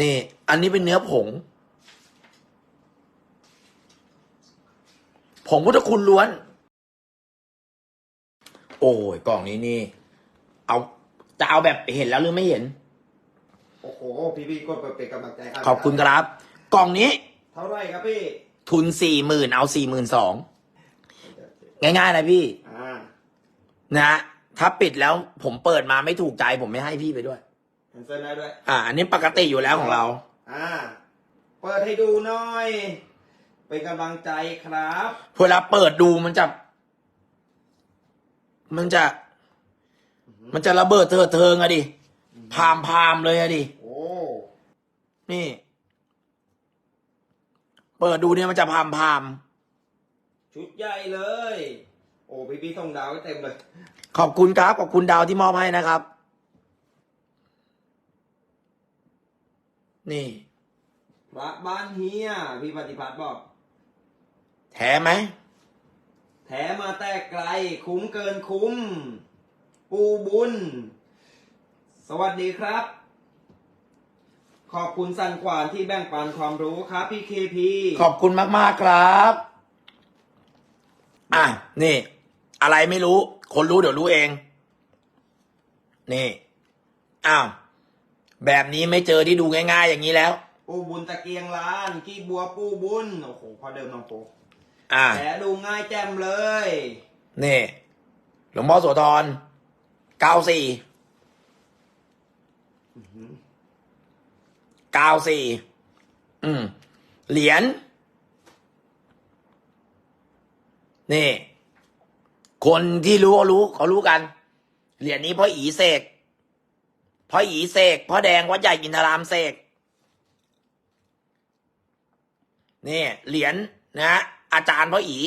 นี่ อันนี้เป็นเนื้อผง ผงพุทธคุณล้วน โอ้ยกล่องนี้นี่ เอาจะเอาแบบเห็นแล้วหรือไม่เห็น โอ้โห พี่พี่กดไปเป็นกำลังใจให้ขอบคุณครับ กล่องนี้ เท่าไหรครับพี่ ทุนสี่หมื่นเอาสี่หมื่นสองง่ายๆนะพี่อ่านะฮะถ้าปิดแล้วผมเปิดมาไม่ถูกใจผมไม่ให้พี่ไปด้วยแค นเซิลได้ด้วย อ่า อันนี้ปกติอยู่แล้วของเรา อ่า เปิดให้ดูหน่อย เป็นกำลังใจครับเวลาเปิดดูมันจะ มันจะ มันจะระเบิดเถิดเทิงอะดิ พามพามเลยอะดิ โอ้นี่ เปิดดูเนี่ยมันจะพามพาม ชุดใหญ่เลย โอ้พี่พี่ส่งดาวให้เต็มเลย ขอบคุณครับ ขอบคุณดาวที่มอบให้นะครับ นี่ พระบ้านเฮียพี่ปฏิพัฒน์บอก แถมไหม แถมาแต่ไกล คุ้มเกินคุ้ม ปูบุญ สวัสดีครับ ขอบคุณสันขวานที่แบ่งปันความรู้ครับพี่เคพีขอบคุณมาก ๆ ครับ อะ นี่ อะไรไม่รู้ คนรู้เดี๋ยวรู้เอง นี่ อ้าว แบบนี้ไม่เจอที่ดูง่ายๆ อย่างนี้แล้ว ปูบุญตะเกียงล้าน กี้บัวปูบุญ โอ้โหพอเดิมน้องโปอะแผลดูง่ายแจ่มเลย นี่ หลวงพ่อโสธรเก้าสี่เก้าสี่อืม เหรียญ นี่ คนที่รู้ก็รู้เขารู้กัน เหรียญนี้พ่ออีเสก พ่ออีเสกพ่อแดงวัดใหญ่อินทรามเสกนี่เหรียญนะฮะอาจารย์พ่ออี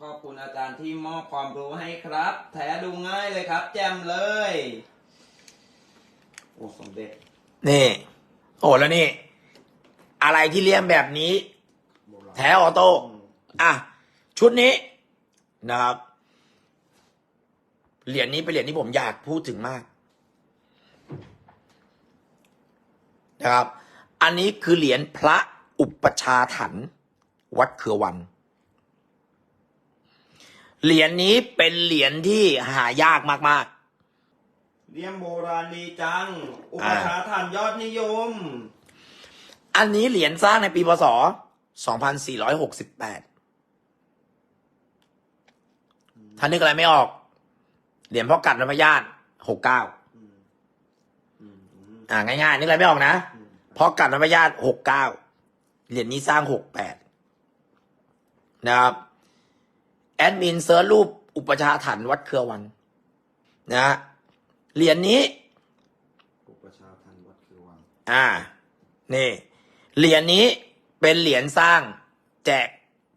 ขอบคุณอาจารย์ที่มอบความรู้ให้ครับแผลดูง่ายเลยครับ แจ่มเลยโอ้สมเด็จนี่ โอ้แล้วนี่ อะไรที่เลี่ยมแบบนี้โบราณแท้ออโต้อืมอะ ชุดนี้นะครับ เหรียญนี้เป็นเหรียญที่ผมอยากพูดถึงมากนะครับ อันนี้คือเหรียญพระอุปชฌาถัน วัดเขือวัน เหรียญนี้เป็นเหรียญที่หายากมากเลี่ยมโบราณดีจัง อุปชาทานยอดนิยมๆอันนี้เหรียญสร้างในปีพศ 2468ถ้านึกอะไรไม่ออก เหรียญพ่อกัดนพญาต69อืมอืมอืมอ่า ง่ายๆนึกอะไรไม่ออกนะอืมเพราะกัดนพญาตหกเก้าเหรียญนี้สร้างหกแปดนะครับ แอดมินเซิร์ชรูปอุปชฌาย์ถันวัดเครือวัน นะฮะเหรียญนี้ อุปชาทานวัดคือวังอ่า นี่ เหรียญนี้เป็นเหรียญสร้างแจก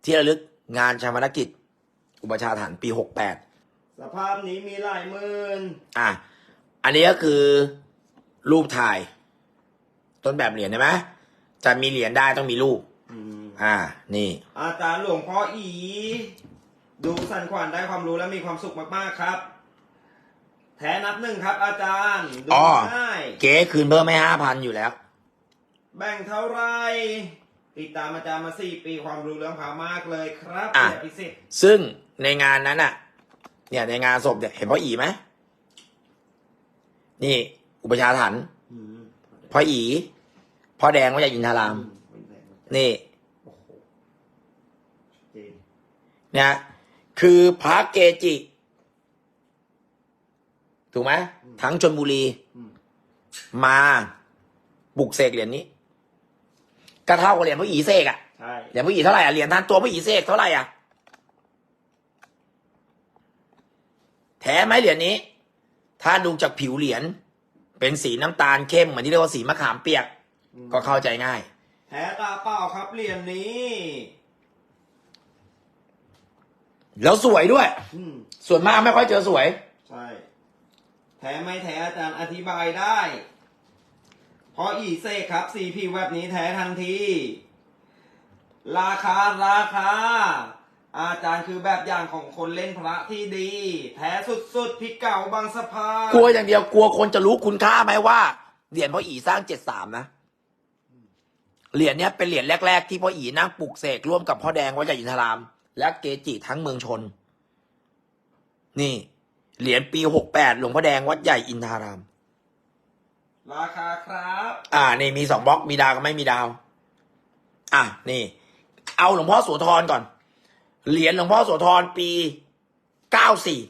ที่ระลึกงานชาปนกิจ อุปชฌาย์ถันปีหกแปด สภาพนี้มีหลายหมื่นอะ อันนี้ก็คือรูปถ่าย ต้นแบบเหรียญใช่ไหมจะมีเหรียญได้ต้องมีรูป อืมอ่า นี่ อาจารย์หลวงพ่ออี ดูสันขวานได้ความรู้และมีความสุขมากๆครับ แท้นับหนึ่งครับ อาจารย์ ดูอ๋อ ง่าย เก๋คืนเพิ่มไม่ห้าพันอยู่แล้ว แบ่งเท่าไหรติดตามอาจารย์มาสี่ปีความรู้เรื่องพามากเลยครับอะแบบพิเศษซึ่งในงานนั้นอะ เนี่ยในงานศพเนี่ยเห็นพ่ออีไหมนี่ อุปชฌาย์ถันอืมพ่ออีพ่อแดงว่าจากอินทาราม นี่โอ้โหเจนนะคือพระเกจิ ถูกไหมทั้งชนบุรีอืมมาบุกเสกเหรียญนี้ก็เท่ากับเหรียญพ่ออีเสกอะใช่เหรียญพ่ออีเท่าไหร่อะเหรียญท่านตัวพ่ออีเสกเท่าไหร่อะ แท้ไหมเหรียญนี้ ถ้าดูจากผิวเหรียญเป็นสีน้ำตาลเข้มเหมือนที่เรียกว่าสีมะขามเปียกอืมก็เข้าใจง่าย แท้ตาเปล่าครับเหรียญนี้ แล้วสวยด้วย อืมส่วนมากไม่ค่อยเจอสวย ใช่ แท้ไม่แท้อาจารย์อธิบายได้ เพราะอีเซครับสีผิวแบบนี้แท้ทันที ราคาราคา อาจารย์คือแบบอย่างของคนเล่นพระที่ดี แท้สุดๆพี่เก่าบางสะพานกลัวอย่างเดียวกลัวคนจะรู้คุณค่าไหมว่าเหรียญพ่ออีสร้างเจ็ดสามนะเหรียญเนี้ยเป็นเหรียญแรก ๆ ที่พ่ออีนั่งปลุกเสกร่วมกับพ่อแดงวัดใหญ่อินทราม และเกจิทั้งเมืองชน นี่เหรียญปีหกแปดหลวงพ่อแดงวัดใหญ่อินทราม ราคาครับ อ่านี่มีสองบล็อกมีดาวกับไม่มีดาว อะนี่ เอาหลวงพ่อโสธรก่อน เหรียญหลวงพ่อโสธรปีเก้าสี่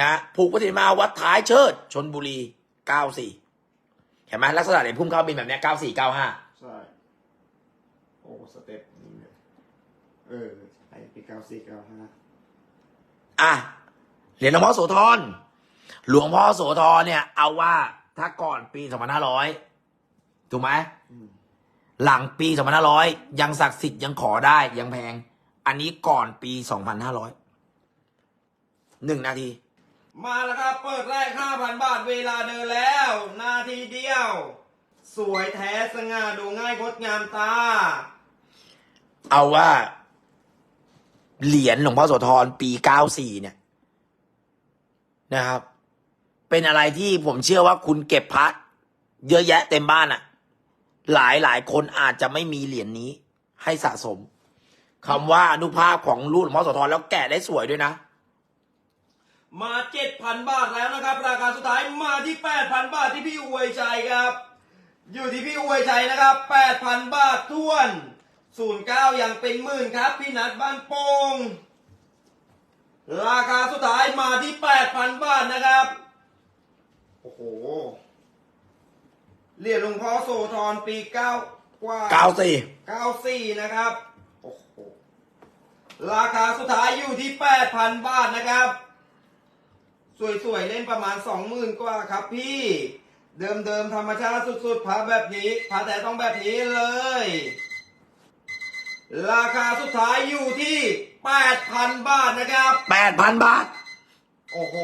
นะผูกปฏิมาวัดท้ายเชิด ชนบุรีเก้าสี่เห็นไหมลักษณะเหรียญพุ่มเข้าบินแบบเนี้ยเก้าสี่เก้าห้าใช่ โอ้สเต็ปนี่เลยเออใช่ปีเก้าสี่เก้าห้าอะเหรียญหลวงพ่อโสธรหลวงพ่อโสธรเนี่ย เอาว่าถ้าก่อนปีสองพันห้าร้อยถูกไหมอืม หลังปี2500ยังศักดิ์สิทธิ์ยังขอได้ยังแพง อันนี้ก่อนปี2500หนึ่งนาที มาแล้วครับ เปิดแรก5,000บาทเวลาเดินแล้ว นาทีเดียว สวยแท้สง่าดูง่ายงดงามตา เอาว่า เหรียญหลวงพ่อโสธรปี94เนี่ย นะครับ เป็นอะไรที่ผมเชื่อว่าคุณเก็บพระเยอะแยะเต็มบ้านอะ หลายหลายคนอาจจะไม่มีเหรียญนี้ ให้สะสมคำว่าอนุภาพของรูปหลวงพ่อสธรแล้วแกะได้สวยด้วยนะ มา7,000บาทแล้วนะครับ ราคาสุดท้ายมาที่8,000บาทที่พี่อวยชัยครับ อยู่ที่พี่อวยชัยนะครับ8,000บาทท้วน09ยังเป็นหมื่นครับ พี่นัดบ้านโป่งราคาสุดท้ายมาที่8,000บาทนะครับ โอ้โห เหรียญหลวงพ่อโสธรปี9กว่า94 94นะครับ โอ้โห ราคาสุดท้ายอยู่ที่8,000บาทนะครับ สวยๆ เล่นประมาณ20,000กว่าครับพี่ เดิมๆ ธรรมชาติสุดๆพาแบบนี้พาแต่ต้องแบบนี้เลย ราคาสุดท้ายอยู่ที่8,000บาทนะครับ8,000บาท โอ้โห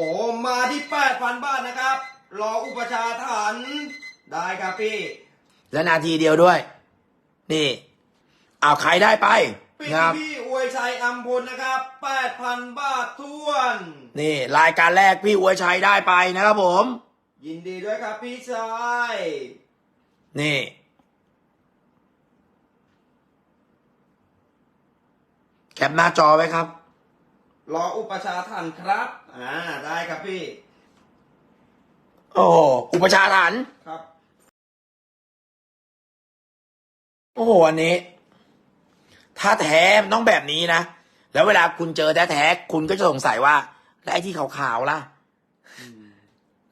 มาที่8,000บาทนะครับ รออุปชาฐาน ได้ครับพี่ และนาทีเดียวด้วย นี่เอาใครได้ไปปีนะครับ พี่อวยชัยอัมพลนะครับ8,000 บาททวน นี่ รายการแรกพี่อวยชัยได้ไปนะครับผม ยินดีด้วยครับพี่ชายนี่ แคปหน้าจอไว้ครับ รออุปชาทันครับ อ่า ได้ครับพี่ โอ้โหอุปชาฐาน ครับ โอ้โหอันนี้ ถ้าแท้มันต้องแบบนี้นะ แล้วเวลาคุณเจอแท้ๆคุณก็จะสงสัยว่าแล้วไอ้ที่ขาวๆล่ะ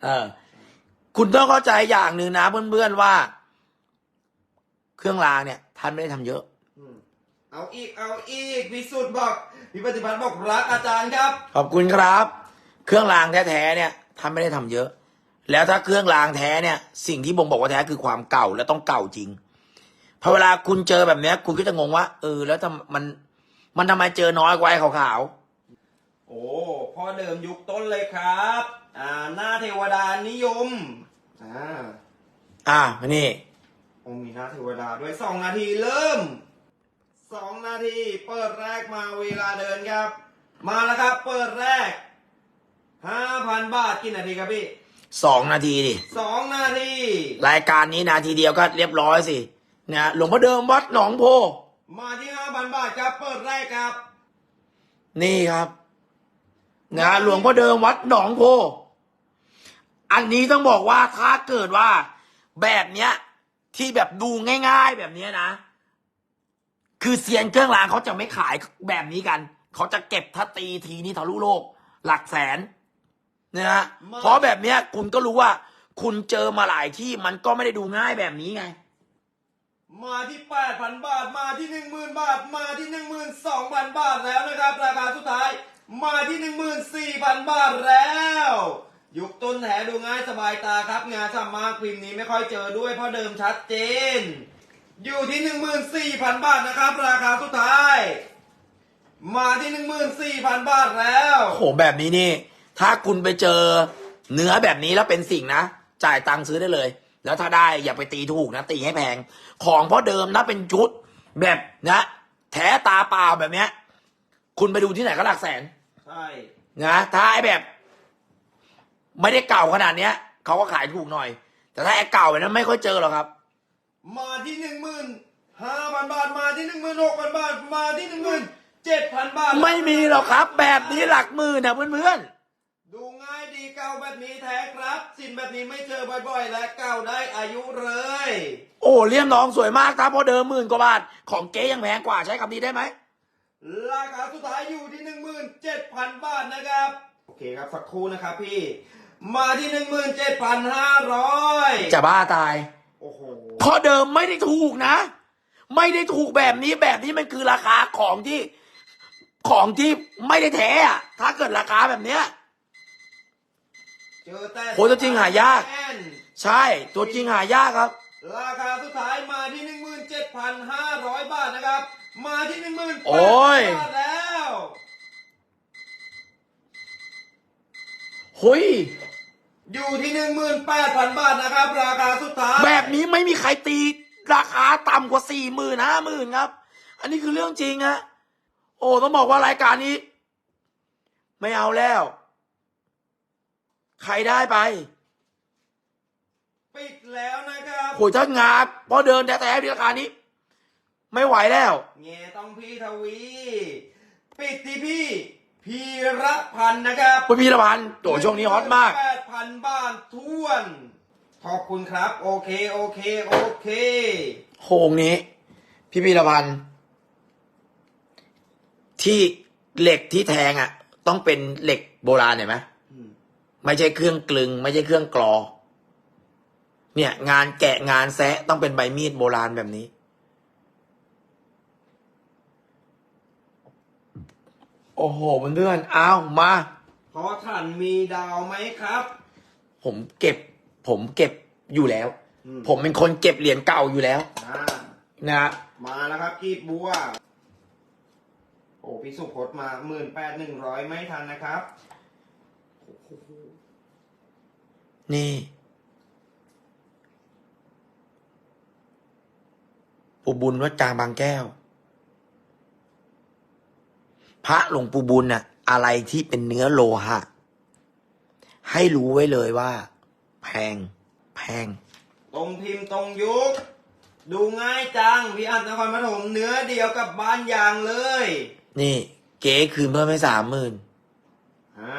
เออ คุณต้องเข้าใจอย่างหนึ่งนะเพื่อนๆว่า เครื่องรางเนี่ย ท่านไม่ได้ทำเยอะอืมเอาอีก เอาอีกพิสุทธิ์บอกพี่ปฏิพัฒน์บอกรักอาจารย์ครับ ขอบคุณครับ เครื่องรางแท้ๆเนี่ยท่านไม่ได้ทำเยอะ แล้วถ้าเครื่องรางแท้เนี่ย สิ่งที่บ่งบอกว่าแท้คือความเก่าและต้องเก่าจริง พอเวลาคุณเจอแบบเนี้ย คุณก็จะงงว่าเออ แล้วทำมัน มันทำไมเจอน้อยกว่าไอ้ขาวโอ้พ่อเดิมยุคต้นเลยครับ อ่า หน้าเทวดานิยม อ่าๆอะนี่โอ้มีหน้าเทวดาด้วยสองนาทีเริ่มสองนาที เปิดแรกมาเวลาเดินครับ มาแล้วครับ เปิดแรกห้าพันบาทกี่นาทีครับพี่สองนาทีดิสองนาที รายการนี้นาทีเดียวก็เรียบร้อยสิ นะหลวงพ่อเดิมวัดหนองโพ มาที่ห้าพันบาทครับเปิดแรกครับ นี่ครับนะหลวงพ่อเดิมวัดหนองโพ อันนี้ต้องบอกว่าถ้าเกิดว่าแบบเนี้ย ที่แบบดูง่าย ๆ แบบเนี้ยนะ คือเซียนเครื่องรางเขาจะไม่ขายแบบนี้กัน เขาจะเก็บทัตตีทีนี้ทะลุโลก หลักแสนนะฮะมาเพราะแบบเนี้ย คุณก็รู้ว่า คุณเจอมาหลายที่มันก็ไม่ได้ดูง่ายแบบนี้ไง มาที่แปดพันบาท มาที่หนึ่งหมื่นบาท มาที่หนึ่งหมื่นสองพันบาทแล้วนะครับ ราคาสุดท้าย มาที่หนึ่งหมื่นสี่พันบาทแล้วยุคต้นแถดูง่ายสบายตาครับ งานสามารถพิมพ์นี้ไม่ค่อยเจอด้วยเพราะเดิมชัดเจน อยู่ที่หนึ่งหมื่นสี่พันบาทนะครับ ราคาสุดท้าย มาที่หนึ่งหมื่นสี่พันบาทแล้วโอ้โหแบบนี้นี่ ถ้าคุณไปเจอเนื้อแบบนี้แล้วเป็นสิ่งนะ จ่ายตังค์ซื้อได้เลย แล้วถ้าได้อย่าไปตีถูกนะ ตีให้แพง ของเพราะเดิมนะเป็นชุดแบบนะแท้ตาเปล่าแบบเนี้ย คุณไปดูที่ไหนก็หลักแสนใช่นะถ้าไอ้แบบ ไม่ได้เก่าขนาดเนี้ยเขาก็ขายถูกหน่อย แต่ถ้าแอคเก่าแบบนั้นไม่ค่อยเจอหรอกครับ มาที่หนึ่งหมื่นห้าพันบาทมาที่หนึ่งหมื่นหกพันบาทมาที่หนึ่งหมื่นเจ็ดพันบาท ไม่มีหรอกครับ แบบนี้หลักหมื่นนะเพื่อนดูง่ายดี เก่าแบบนี้แท้ครับ สินแบบนี้ไม่เจอบ่อยๆ และเก่าได้อายุเลยๆโอ้เลี่ยมทองสวยมากครับเพราะเดิมหมื่นกว่าบาท ของเก๊ยังแพงกว่าใช้คำนี้ได้ไหม ราคาสุดท้ายอยู่ที่หนึ่งหมื่นเจ็ดพันบาทนะครับ โอเคครับสักครู่นะครับพี่ มาที่หนึ่งหมื่นเจ็ดพันห้าร้อยจะบ้าตาย โอ้โหเพราะเดิมไม่ได้ถูกนะ ไม่ได้ถูกแบบนี้แบบนี้มันคือราคาของที่ ของที่ไม่ได้แท้อะถ้าเกิดราคาแบบเนี้ย เจอแต่โหตัวจริงหายากแน่นใช่ ตัวจริงหายากครับ ราคาสุดท้ายมาที่หนึ่งหมื่นเจ็ดพันห้าร้อยบาทนะครับ มาที่หนึ่งหมื่นโอ้ย บาทแล้วหุยอยู่ที่หนึ่งหมื่นแปดพันบาทนะครับ ราคาสุดท้ายแบบนี้ไม่มีใครตีราคาต่ำกว่าสี่หมื่นห้าหมื่นครับ อันนี้คือเรื่องจริงฮะโอ้ต้องบอกว่ารายการนี้ ไม่เอาแล้ว ใครได้ไป ปิดแล้วนะครับโหยถ้างาเพราะเดินแต่แต่ที่ราคานี้ ไม่ไหวแล้วเงต้องพี่ทวี ปิดที่พี่พีระพันธ์นะครับคุณพีรพันธ์โอ้ช่วงนี้ฮอตมากแปดพันบาทท้วน ขอบคุณครับ โอเค โอเค โอเคโหงนี้ พี่พีรพันธ์ที่เหล็กที่แทงอะ ต้องเป็นเหล็กโบราณเห็นไหมอืม ไม่ใช่เครื่องกลึง ไม่ใช่เครื่องกรอ เนี่ย งานแกะงานแซะต้องเป็นใบมีดโบราณแบบนี้ โอ้โหเพื่อนๆเอามา เพราะท่านมีดาวไหมครับ ผมเก็บ ผมเก็บอยู่แล้ว อืม ผมเป็นคนเก็บเหรียญเก่าอยู่แล้วอ่านะมาแล้วครับกีบบัว โอ้พี่สุพจน์มาหมื่นแปดหนึ่งร้อยไม่ทันนะครับ นี่ ปูบุญวัดกลางบางแก้ว พระหลวงปู่บุญน่ะ อะไรที่เป็นเนื้อโลหะ ให้รู้ไว้เลยว่า แพง แพง ตรงพิมพ์ตรงยุค ดูง่ายจังพี่อันนครปฐมเนื้อเดียวกับบ้านยางเลย นี่ เก๋คืนเพิ่มให้สามหมื่นอ่า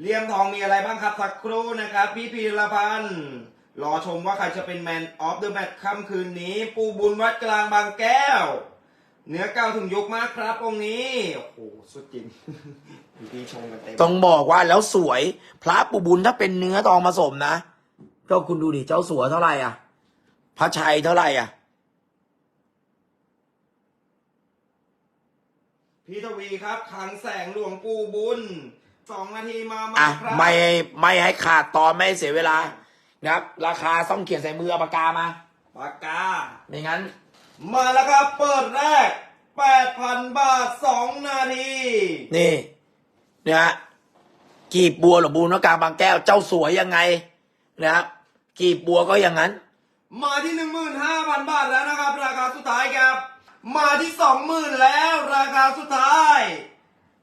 เหลี่ยมทองมีอะไรบ้างครับ สักครู่นะครับ พี่พีรพันธ์รอชมว่าใครจะเป็นแมนออฟเดอะแมตช์ค่ำคืนนี้ ปูบุญวัดกลางบางแก้ว เนื้อเก้าถึงยุคมากครับองค์นี้ โอ้โห สุดจริงพี่ชมกันเต็มต้องบอกว่าแล้วสวย พระปู่บุญถ้าเป็นเนื้อทองผสมนะก็คุณดูดิเจ้าสัวเท่าไหร่อะ พระชัยเท่าไหร่อะ พี่ทวีครับคลังแสงหลวงปู่บุญ สองนาทีมามาอะครับไม่ไม่ให้ขาดตอนไม่ให้เสียเวลานะครับ ราคาต้องเขียนใส่มือเอาปากกามา ปากกา ไม่งั้น มาแล้วครับ เปิดแรก 8,000 บาท 2 นาที นี่นะฮะกีบบัวหลวงปู่นกกลางบางแก้วเจ้าสวยยังไงนะครับกีบบัวก็อย่างนั้น มาที่ 15,000 บาทแล้วนะครับ ราคาสุดท้ายครับ มาที่ 20,000 แล้ว ราคาสุดท้าย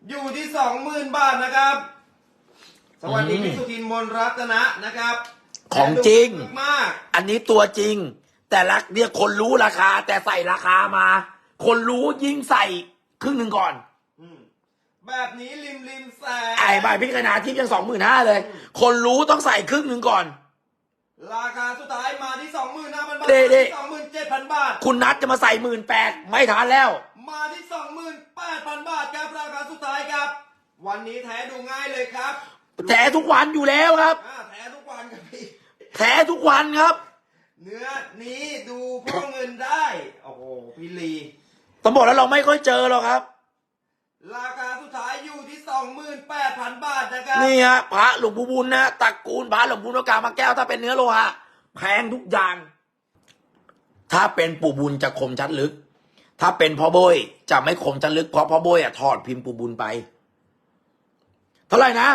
อยู่ที่20,000บาทนะครับ สวัสดีอืมพี่สุทินมนรัตนะนะครับของจริงและดูมาก อันนี้ตัวจริง แต่ละเนี่ยคนรู้ราคา แต่ใส่ราคามา คนรู้ยิ่งใส่ครึ่งหนึ่งก่อนอืมแบบนี้ริมริมแสงไอ้ใบพิจารณาที่ยังสองหมื่นห้าเลย คนรู้ต้องใส่ครึ่งหนึ่งก่อน ราคาสุดท้ายมาที่25,000บาทเด้เด้สองหมื่นเจ็ดพันบาท คุณนัดจะมาใส่หมื่นแปดไม่ทันแล้ว มาที่ 28,000 บาทครับราคาสุดท้ายครับ วันนี้แท้ดูง่ายเลยครับแท้ทุกวันอยู่แล้วครับ อ่าแท้ทุกวันครับพี่แท้ทุกวันครับ เนื้อนี้ดูพ่อเงินได้ โอ้โหพี่ลี ต้องบอกแล้วเราไม่ค่อยเจอหรอกครับ ราคาสุดท้ายอยู่ที่ 28,000 บาทนะครับนี่ฮะพระหลวงปู่บุญนะตระกูลพระหลวงปู่นกกลางบางแก้วถ้าเป็นเนื้อโลหะแพงทุกอย่าง ถ้าเป็นปู่บุญจะคมชัดลึก ถ้าเป็นพ่อโบยจะไม่คมชัดลึกเพราะพ่อโบยอะถอดพิมพ์ปู่บุญไป เท่าไหร่นะ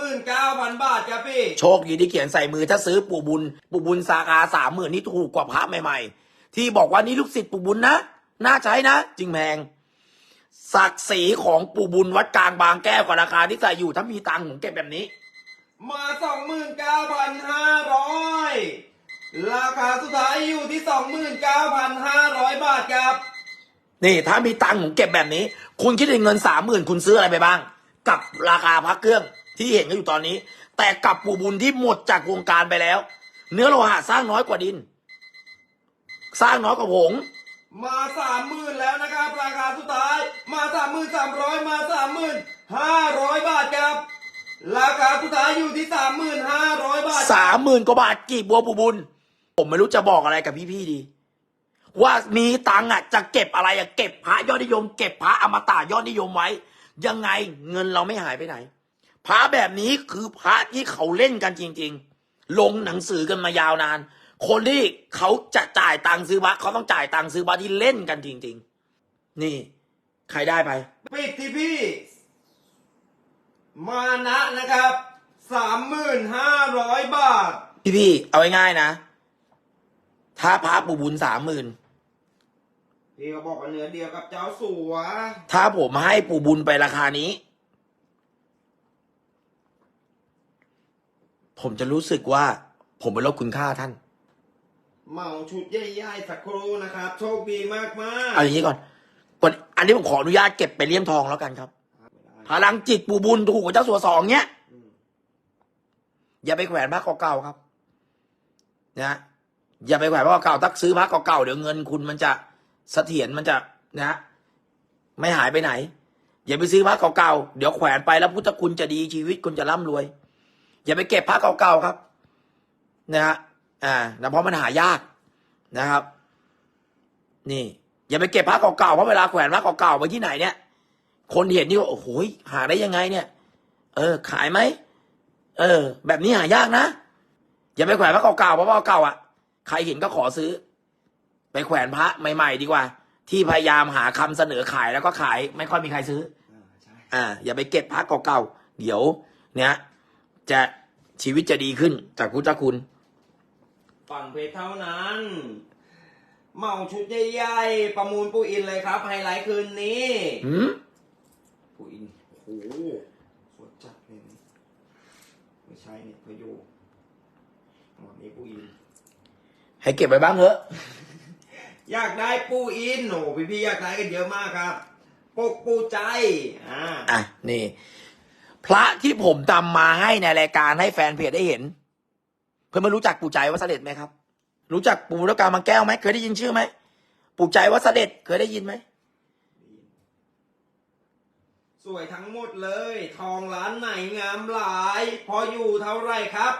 29,000บาทครับพี่ โชคดีที่เขียนใส่มือถ้าซื้อปู่บุญ ปู่บุญสาขาสามหมื่นนี่ถูกกว่าพระใหม่ๆ ที่บอกว่านี่ลูกศิษย์ปู่บุญนะน่าใช้นะจริงแพงศักดิ์ศรีของปู่บุญวัดกลางบางแก้วกว่าราคาที่ใส่อยู่ถ้ามีตังค์ผมเก็บแบบนี้ มาสองหมื่นเก้าพันห้าร้อยราคาสุดท้ายอยู่ที่สองหมื่นเก้าพันห้าร้อยบาทครับ นี่ถ้ามีตังค์ผมเก็บแบบนี้ คุณคิดถึงเงินสามหมื่นคุณซื้ออะไรไปบ้าง กับราคาพระเครื่องที่เห็นกันอยู่ตอนนี้ แต่กับปู่บุญที่หมดจากวงการไปแล้ว เนื้อโลหะสร้างน้อยกว่าดิน สร้างน้อยกว่าผงมาสามหมื่นแล้วนะครับราคาสุดท้าย มาสามหมื่นสามร้อยมาสามหมื่นห้าร้อยบาทครับ ราคาสุดท้ายอยู่ที่สามหมื่นห้าร้อยบาทสามหมื่นกว่าบาทกี่บัวปู่บุญ ผมไม่รู้จะบอกอะไรกับพี่ๆดี ว่ามีตังค์อะจะเก็บอะไรอะเก็บพระยอดนิยม เก็บพระอมตะยอดนิยมไว้ ยังไงเงินเราไม่หายไปไหน พระแบบนี้คือพระที่เขาเล่นกันจริง ๆ ลงหนังสือกันมายาวนาน คนที่เขาจะจ่ายตังค์ซื้อพระเขาต้องจ่ายตังค์ซื้อพระที่เล่นกันจริง ๆ นี่ ใครได้ไปปิดที่พี่ มานะนะครับสามหมื่นห้าร้อยบาท พี่ๆเอาง่ายๆนะ ถ้าพระปู่บุญสามหมื่น พี่ก็บอกว่าเนื้อเดียวกับเจ้าสัว ถ้าผมให้ปู่บุญไปราคานี้ ผมจะรู้สึกว่า ผมไปลดคุณค่าท่าน เหมาชุดใหญ่ๆสักครู่นะครับ โชคดีมากมากเอาอย่างนี้ก่อนก่อนอันนี้ผมขออนุญาตเก็บไปเลี่ยมทองแล้วกันครับ พลังจิตปู่บุญถูกกว่าเจ้าสัวสองเนี้ยอย่าไปแขวนพระเก่าๆครับ นะอย่าไปแขวนพระเก่าๆถ้าซื้อพระเก่าๆเดี๋ยวเงินคุณมันจะ เสถียรมันจะนะไม่หายไปไหน อย่าไปซื้อพระเก่าๆเดี๋ยวแขวนไปแล้วพุทธคุณจะดีชีวิตคุณจะร่ำรวย อย่าไปเก็บพระเก่าๆครับนะฮะอ่านะเพราะมันหายากนะครับ นี่ อย่าไปเก็บพระเก่าๆเพราะเวลาแขวนพระเก่าๆไปที่ไหนเนี่ย คนเห็นนี่ว่าโอ้โหหาได้ยังไงเนี่ย เออ ขายไหมเออ แบบนี้หายากนะอย่าไปแขวนพระเก่าๆเพราะว่าเก่าอะใครเห็นก็ขอซื้อ ไปแขวนพระใหม่ๆดีกว่า ที่พยายามหาคำเสนอขายแล้วก็ขายไม่ค่อยมีใครซื้ออ่าใช่อ่าอย่าไปเก็บพระเก่าๆเดี๋ยว เนี่ยจะชีวิตจะดีขึ้นจากพุทธคุณฝั่งเพชรเท่านั้นเหมาชุดใหญ่ๆประมูลปูอินเลยครับ ไฮไลท์คืนนี้หืมปูอินโอ้โหสดจัดเลยนี่ไม่ใช่เนี่ยพะโยอ๋อนี่ปูอิน ให้เก็บไว้บ้างเถอะ อยากได้ปูอินโอ้พี่พี่ๆอยากได้กันเยอะมากครับปกปูใจอ่าอะนี่ พระที่ผมทำมาให้ในรายการให้แฟนเพจได้เห็น เพื่อนไม่รู้จักปู่ใจวัดเสด็จไหมครับ รู้จักปู่รักามังแก้วไหมเคยได้ยินชื่อไหมปู่ใจวัดเสด็จเคยได้ยินไหมสวยทั้งหมดเลย ทองร้านไหนงามหลาย พออยู่เท่าไหรครับ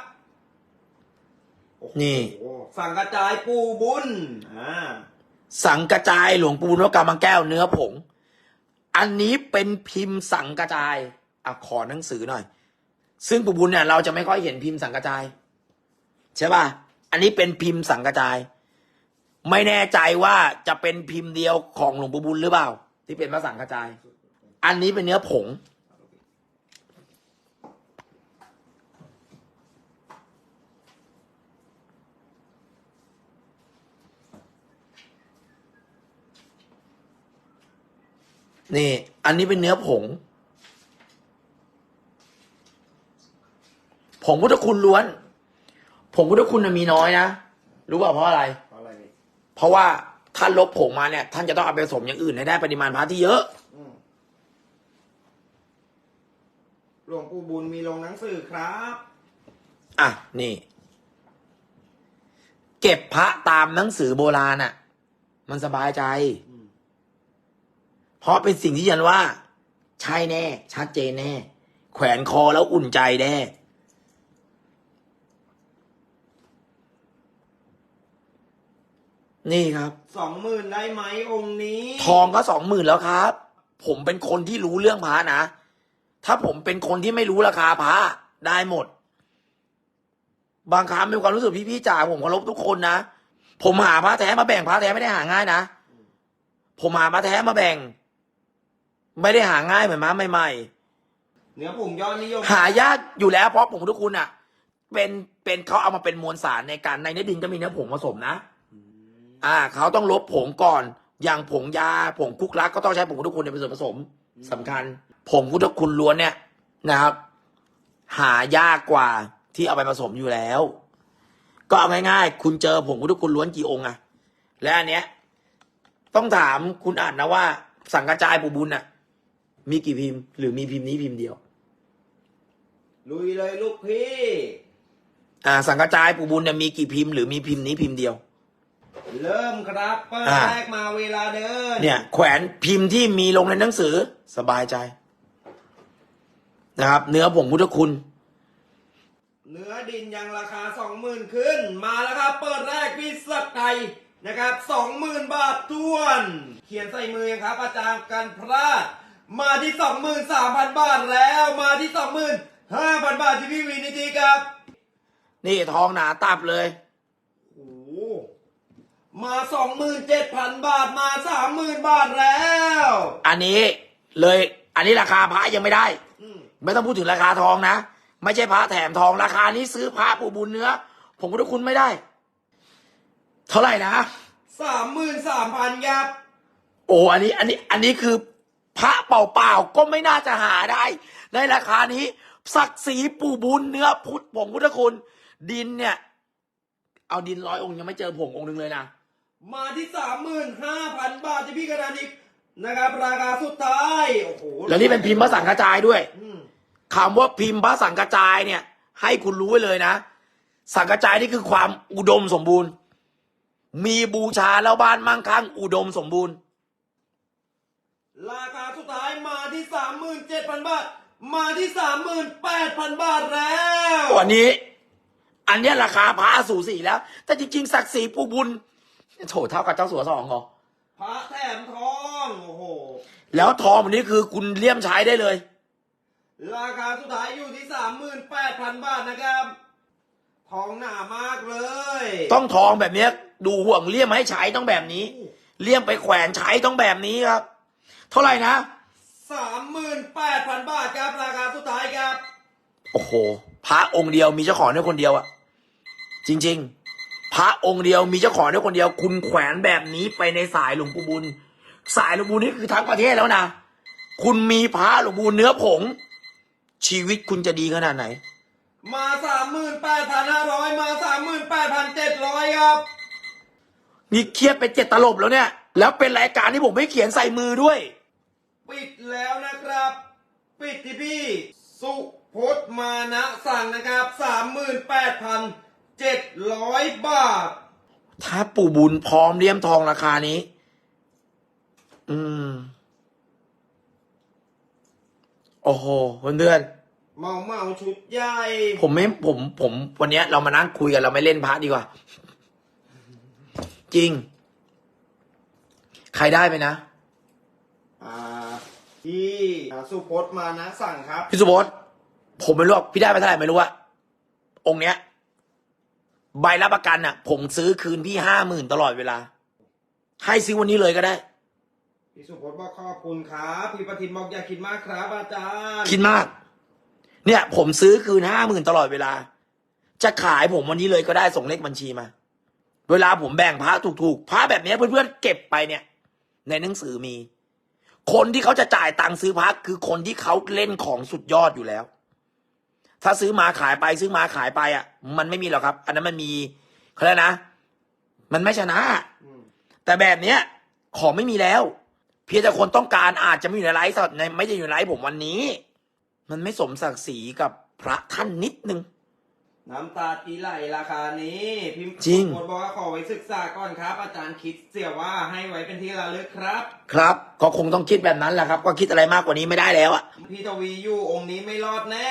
โอ้โหนี่สั่งกระจายปูบุญอ่า สังกระจายหลวงปู่นกกามังแก้วเนื้อผง อันนี้เป็นพิมพ์สังกระจายอะขอหนังสือหน่อย ซึ่งปู่บุญเนี่ยเราจะไม่ค่อยเห็นพิมพ์สังกระจาย ใช่ป่ะ อันนี้เป็นพิมพ์สังกระจาย ไม่แน่ใจว่าจะเป็นพิมพ์เดียวของหลวงปู่บุญหรือเปล่า ที่เป็นพระสังกระจาย อันนี้เป็นเนื้อผง นี่ อันนี้เป็นเนื้อผง ผงพุทธคุณล้วน ผงพุทธคุณน่ะมีน้อยนะ รู้เปล่าเพราะอะไร เพราะอะไรนี่เพราะว่าท่านลบผงมาเนี่ย ท่านจะต้องเอาไปผสมอย่างอื่นให้ได้ปริมาณพระที่เยอะ อืมหลวงปู่บุญมีลงหนังสือครับ อะ นี่ เก็บพระตามหนังสือโบราณอะ มันสบายใจอืม เพราะเป็นสิ่งที่ยันว่า ใช่แน่ ชัดเจนแน่ แขวนคอแล้วอุ่นใจแน่นี่ครับสองหมื่นได้ไหมองค์นี้ ทองก็สองหมื่นแล้วครับ ผมเป็นคนที่รู้เรื่องพระนะ ถ้าผมเป็นคนที่ไม่รู้ราคาพระได้หมด บางครั้งมีความรู้สึกพี่ๆจ๋าผมเคารพทุกคนนะ ผมหาพระแท้มาแบ่งพระแท้ไม่ได้หาง่ายนะ ผมหาพระแท้มาแบ่ง ไม่ได้หาง่ายเหมือนม้าใหม่ เนื้อผงยอดนิยมๆ หายากอยู่แล้วเพราะผมทุกคุณอะ เป็นเป็นเขาเอามาเป็นมวลสารในการในเนื้อดินก็มีเนื้อผงผสมนะ อืมอ่าเขาต้องลบผงก่อน อย่างผงยาผงคุกลักก็ต้องใช้ผงพุทธคุณเป็นส่วนผสมสำคัญ ผงพุทธคุณล้วนเนี่ยนะครับ หายากกว่าที่เอาไปผสมอยู่แล้ว ก็เอาง่ายๆคุณเจอผงพุทธคุณล้วนกี่องค์อะและอันเนี้ย ต้องถามคุณอ่านนะว่า สังกระจายปู่บุญอะ มีกี่พิมพ์ หรือมีพิมพ์นี้พิมพ์เดียว ลุยเลยลูกพี่ อ่า สังกระจายปู่บุญเนี่ยมีกี่พิมพ์หรือมีพิมพ์นี้พิมพ์เดียว เริ่มครับเปิดอ่า แรกมาเวลาเดินเนี่ย แขวนพิมพ์ที่มีลงในหนังสือสบายใจ นะครับ เนื้อผงพุทธคุณ เนื้อดินยังราคาสองหมื่นขึ้น มาแล้วครับ เปิดแรกพี่สักไก่นะครับสองหมื่นบาททวน เขียนใส่มือยังครับอาจารย์กันพลาด มาที่สองหมื่นสามพันบาทแล้วมาที่สองหมื่นห้าพันบาทที่พี่วีนิติครับ นี่ทองหนาตับเลย โอ้โหมาสองหมื่นเจ็ดพันบาทมาสามหมื่นบาทแล้ว อันนี้เลย อันนี้ราคาพระยังไม่ได้ อืมไม่ต้องพูดถึงราคาทองนะ ไม่ใช่พระแถมทองราคานี้ซื้อพระปูบุญเนื้อ ผมพุทธคุณไม่ได้ เท่าไหร่นะสามหมื่นสามพันครับ โอ้อันนี้ อันนี้ อันนี้คือ พระเปล่าๆก็ไม่น่าจะหาได้ ในราคานี้ ศักดิ์ศรีปู่บุญเนื้อพุทธผงพุทธคุณ ดินเนี่ย เอาดินร้อยองค์ยังไม่เจอผงองค์หนึงเลยนะ มาที่สามหมื่นห้าพันบาทที่พี่กระดานิกนะครับราคาสุดท้ายโอ้โหแล้วนี่เป็นพิมพ์พระสังกระจายด้วยอืมคำว่าพิมพ์พระสังกระจายเนี่ย ให้คุณรู้ไว้เลยนะ สังกระจายนี่คือความอุดมสมบูรณ์ มีบูชาแล้วบ้านมั่งคั่งอุดมสมบูรณ์ ราคา สุดท้ายมาที่สามหมื่นเจ็ดพันบาท มาที่สามหมื่นแปดพันบาทแล้ววันนี้ อันเนี้ยราคาพระสูสีแล้ว แต่จริงๆศักดิ์ศรีปูบุญโถเท่ากับเจ้าสัวสองเหรอพระแถมทองโอ้โห แล้วทองวันนี้คือคุณเลี่ยมใช้ได้เลย ราคาสุดท้ายอยู่ที่สามหมื่นแปดพันบาทนะครับ ทองหนามากเลย ต้องทองแบบเนี้ย ดูห่วงเลี่ยมให้ใช้ต้องแบบนี้ เลี่ยมไปแขวนใช้ต้องแบบนี้ครับ เท่าไหร่นะ สามหมื่นแปดพันบาทครับ ราคาสุดท้ายครับ โอ้โห พระองค์เดียวมีเจ้าของได้คนเดียวอะจริง ๆ พระองค์เดียวมีเจ้าของได้คนเดียว คุณแขวนแบบนี้ไปในสายหลวงปู่บุญ สายหลวงปู่นี่คือทั้งประเทศแล้วนะ คุณมีพระหลวงปู่เนื้อผง ชีวิตคุณจะดีขนาดไหน มาสามหมื่นแปดพันห้าร้อยมาสามหมื่นแปดพันเจ็ดร้อยครับ นี่เครียดไปเจ็ดตลบแล้วเนี่ย แล้วเป็นรายการที่ผมไม่เขียนใส่มือด้วย ปิดแล้วนะครับ ปิดที่พี่ สุพจน์มานะสั่งนะครับสามหมื่นแปดพันเจ็ดร้อยบาท ถ้าปู่บุญพร้อมเลี่ยมทองราคานี้ อืม โอ้โหเพื่อนเมาเมาชุดใหญ่ๆผมไม่ผมผมวันเนี้ยเรามานั่งคุยกันเราไม่เล่นพระดีกว่า จริง ใครได้ไปนะ อ่าพี่อ่าสุพจน์มานะสั่งครับ พี่สุพจน์ผมไม่รู้หรอกพี่ได้ไปเท่าไหร่ไม่รู้อะองค์เนี้ย ใบรับประกันอะผมซื้อคืนพี่ห้าหมื่นตลอดเวลา ให้ซื้อวันนี้เลยก็ได้ พี่สุพจน์บอกขอบคุณครับพี่ประทินบอกอย่าคิดมากครับอาจารย์คิดมาก เนี่ย ผมซื้อคืนห้าหมื่นตลอดเวลา จะขายผมวันนี้เลยก็ได้ส่งเลขบัญชีมา เวลาผมแบ่งพระถูกๆพระแบบเนี้ยเพื่อนๆเก็บไปเนี่ย ในหนังสือมี คนที่เขาจะจ่ายตังค์ซื้อพระคือคนที่เขาเล่นของสุดยอดอยู่แล้ว ถ้าซื้อมาขายไปซื้อมาขายไปอะ มันไม่มีหรอกครับ อันนั้นมันมีเขาเรียกนะ มันไม่ชนะ แต่แบบเนี้ย ของไม่มีแล้ว เพียงแต่คนต้องการอาจจะไม่อยู่ในไลฟ์สดในไม่ได้อยู่ในไลฟ์ผมวันนี้ มันไม่สมศักดิ์ศรีกับพระท่านนิดนึง น้ำตาตีไหลราคานี้พี่จริงสุพจน์บอกว่าขอไว้ศึกษาก่อนครับ อาจารย์คิดเสียว่าให้ไว้เป็นที่ระลึกครับ ครับ ก็คงต้องคิดแบบนั้นแหละครับ ก็คิดอะไรมากกว่านี้ไม่ได้แล้วอะ พี่ทวีอยู่องค์นี้ไม่รอดแน่